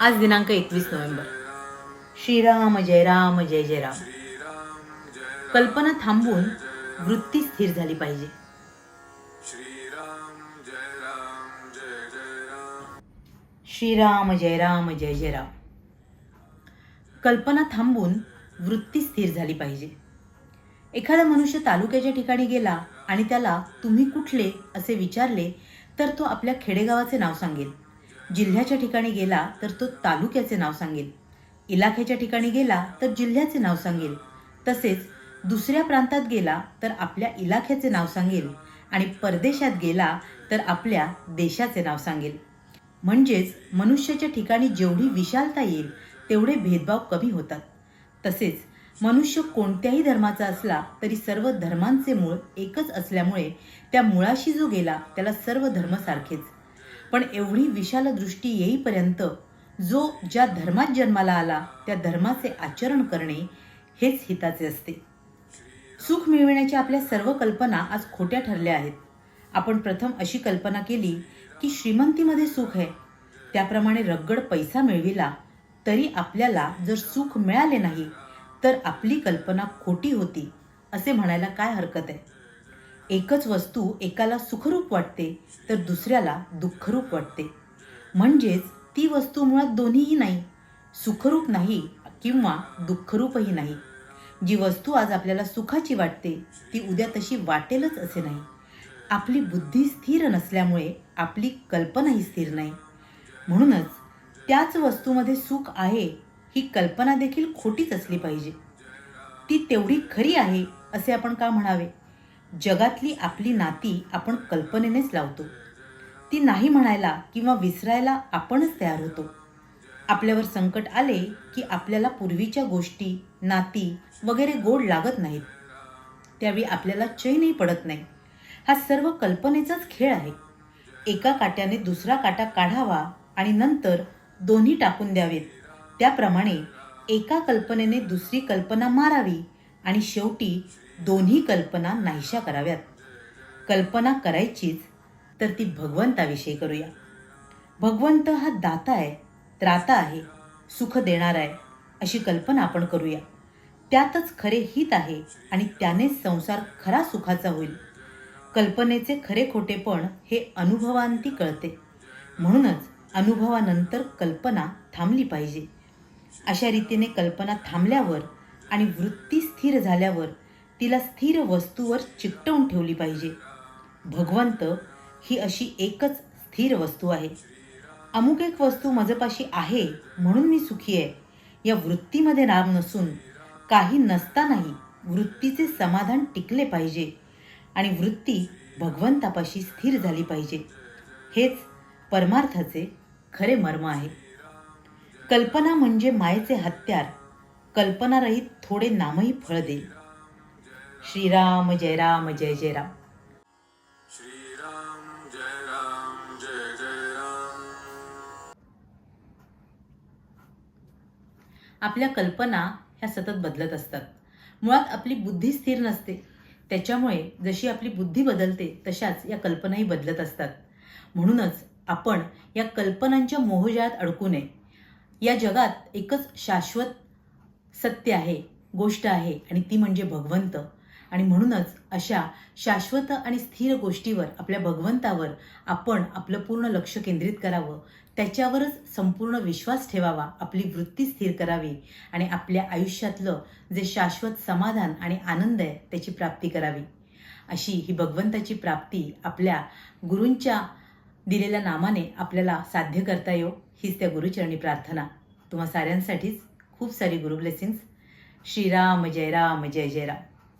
आज दिनांक एकवीस नोव्हेंबर. श्रीराम जय राम जय जय राम. कल्पना थांबून वृत्ती स्थिर झाली पाहिजे. श्रीराम जय राम जय जय राम. कल्पना थांबून वृत्ती स्थिर झाली पाहिजे. एखादा मनुष्य तालुक्याच्या ठिकाणी गेला आणि त्याला तुम्ही कुठले असे विचारले तर तो आपल्या खेडेगावाचे नाव सांगेल. जिल्ह्याच्या ठिकाणी गेला तर तो तालुक्याचे नाव सांगेल. इलाख्याच्या ठिकाणी गेला तर जिल्ह्याचे नाव सांगेल. तसेच दुसऱ्या प्रांतात गेला तर आपल्या इलाख्याचे नाव सांगेल आणि परदेशात गेला तर आपल्या देशाचे नाव सांगेल. म्हणजेच मनुष्याच्या ठिकाणी जेवढी विशालता येईल तेवढे भेदभाव कमी होतात. तसेच मनुष्य कोणत्याही धर्माचा असला तरी सर्व धर्मांचे मूळ एकच असल्यामुळे त्या मुळाशी जो गेला त्याला सर्व धर्म सारखेच. पण एवढी विशाल दृष्टी येईपर्यंत जो ज्या धर्मात जन्माला आला त्या धर्माचे आचरण करणे हेच हिताचे असते. सुख मिळविण्याच्या आपल्या सर्व कल्पना आज खोट्या ठरल्या आहेत. आपण प्रथम अशी कल्पना केली की श्रीमंतीमध्ये सुख आहे. त्याप्रमाणे रगड पैसा मिळविला तरी आपल्याला जर सुख मिळाले नाही तर आपली कल्पना खोटी होती असे म्हणायला काय हरकत आहे? एकच वस्तू एकाला सुखरूप वाटते तर दुसऱ्याला दुःखरूप वाटते. म्हणजेच ती वस्तू मुळात दोन्हीही नाही. सुखरूप नाही किंवा दुःखरूपही नाही. जी वस्तू आज आपल्याला सुखाची वाटते ती उद्या तशी वाटेलच असे नाही. आपली बुद्धी स्थिर नसल्यामुळे आपली कल्पनाही स्थिर नाही. म्हणूनच त्याच वस्तूमध्ये सुख आहे ही कल्पना देखील खोटीच असली पाहिजे. ती तेवढी खरी आहे असे आपण का म्हणावे? जगातली आपली नाती आपण कल्पनेनेच लावतो. ती नाही म्हणायला किंवा विसरायला आपणच तयार होतो. आपल्यावर संकट आले की आपल्याला पूर्वीच्या गोष्टी नाती वगैरे गोड लागत नाहीत. त्यावेळी आपल्याला चैनही पडत नाही. हा सर्व कल्पनेचाच खेळ आहे. एका काट्याने दुसरा काटा काढावा आणि नंतर दोन्ही टाकून द्यावेत. त्याप्रमाणे एका कल्पनेने दुसरी कल्पना मारावी आणि शेवटी दोन्ही कल्पना नाहीशा कराव्यात. कल्पना करायचीच तर ती भगवंताविषयी करूया. भगवंत हा दाता आहे त्राता आहे सुख देणार आहे अशी कल्पना आपण करूया. त्यातच खरे हित आहे आणि त्यानेच संसार खरा सुखाचा होईल. कल्पनेचे खरे खोटेपण हे अनुभवांती कळते. म्हणूनच अनुभवानंतर कल्पना थांबली पाहिजे. अशा रीतीने कल्पना थांबल्यावर आणि वृत्ती स्थिर झाल्यावर तिला स्थिर वस्तूवर चिकटवून ठेवली पाहिजे. भगवंत ही अशी एकच स्थिर वस्तू आहे. अमुक एक वस्तू माझ्यापाशी आहे म्हणून मी सुखी आहे. या वृत्तीमध्ये नाम नसून काही नसतानाही वृत्तीचे समाधान टिकले पाहिजे आणि वृत्ती भगवंतापाशी स्थिर झाली पाहिजे. हेच परमार्थाचे खरे मर्म आहे. कल्पना म्हणजे मायेचे हत्यार. कल्पनारहित थोडे नामही फळ देईल. श्रीराम जय राम जय जय राम. श्रीराम जय राम जय जय राम. आपल्या कल्पना ह्या सतत बदलत असतात. मुळात आपली बुद्धी स्थिर नसते. त्याच्यामुळे जशी आपली बुद्धी बदलते तशाच या कल्पनाही बदलत असतात. म्हणूनच आपण या कल्पनांच्या मोहजाळात अडकू नये. या जगात एकच शाश्वत सत्य आहे गोष्ट आहे आणि ती म्हणजे भगवंत. आणि म्हणूनच अशा शाश्वत आणि स्थिर गोष्टीवर आपल्या भगवंतावर आपण आपलं पूर्ण लक्ष केंद्रित करावं. त्याच्यावरच संपूर्ण विश्वास ठेवावा आपली वृत्ती स्थिर करावी आणि आपल्या आयुष्यातलं जे शाश्वत समाधान आणि आनंद आहे त्याची प्राप्ती करावी. अशी ही भगवंताची प्राप्ती आपल्या गुरूंच्या दिलेल्या नामाने आपल्याला साध्य करता येऊ हीच त्या गुरुचरणी प्रार्थना. तुम्हा साऱ्यांसाठीच खूप सारी गुरु ब्लेसिंग्स श्रीराम जय राम जय जय राम.